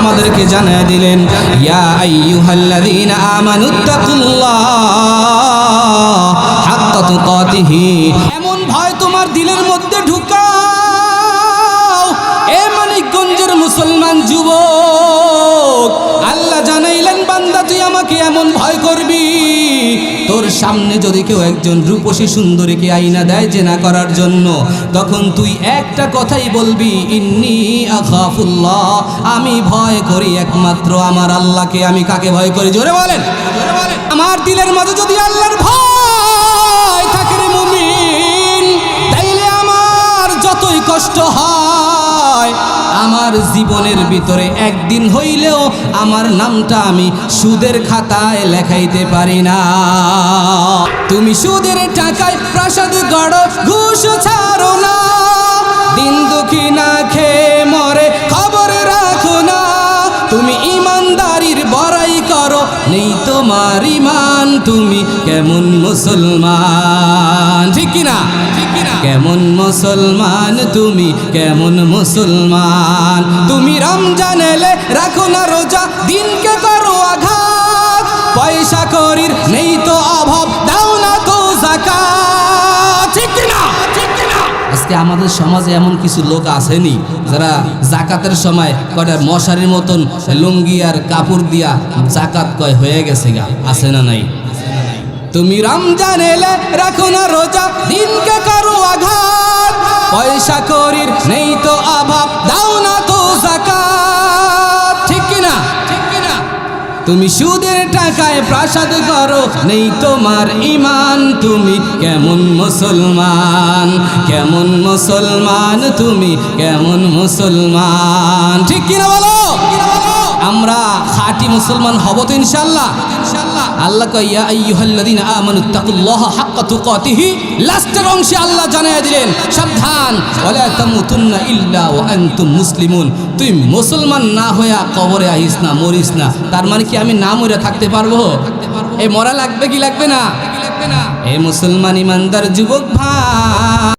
আমাদেরকে জানিয়ে দিলেন এমন ভয় তোমার দিলের মধ্যে ঢুকাও। এ মানিকগঞ্জের মুসলমান যুবক, আল্লাহ জানাইলেন, বান্দা, তুই আমাকে এমন সামনে যদি কেউ একজন রূপসী সুন্দরীকে আইনা দেয় জেনা করার জন্য, তখন তুই একটা কথাই বলবি, ইন্নি আখাফুল্লাহ, আমি ভয় করি একমাত্র আমার আল্লাহকে, আমি কাকে ভয় করি? জোরে বলেন। আমার দিলের মাঝে যদি আল্লাহর ভয় থাকে রে মুমিন, তাইলে আমার যতই কষ্ট হয় আমার জীবনের ভিতরে একদিন হইলেও আমার নামটা আমি সুদের খাতায় লেখাইতে পারি না। তুমি সুদের টাকায় প্রাসাদ গড়, ঘুষ ছাড়ো না। দিন দুঃখী না নেই তোমার ইমান তুমি কেমন মুসলমান? ঠিক কিনা কেমন মুসলমান, তুমি কেমন মুসলমান? তুমি রমজান এলে রাখো না রোজা, দিনকে আজকে আমাদের সমাজে এমন কিছু লোক আসেনি যারা জাকাতের সময় কটা মশারির মতন লুঙ্গি আর কাপড় দিয়া জাকাত কয় হয়ে গেছে গা আসে না নাই? তুমি রমজান এলে রাখো না রোজা, দিনকে করো আঘাত, পয়সা করির নেই তুমি সুদের টাকায় প্রাসাদ করো, নেই তোমার ইমান তুমি কেমন মুসলমান কেমন মুসলমান, তুমি কেমন মুসলমান। ঠিক কিনা বলো? আমরা খাঁটি মুসলমান হব তো ইনশাল্লাহ আল্লাহ কইয়া আইয়ুহাল্লাযীনা আমানুত্তাকুল্লাহ হাক্কা তুকাতিহি, লাস্টের অংশে আল্লাহ জানায় দিলেন, সাবধান, ওয়ালা তামুতুন্না ইল্লা ওয়া আনতুম মুসলিমুন। তুই মুসলমান না হইয়া কবরে আইস না, মরিস না, তার মানে কি আমি না মরে থাকতে পারব? এ মরা লাগবে কি লাগবে না? এ মুসলমান ইমানদার যুবক ভাই।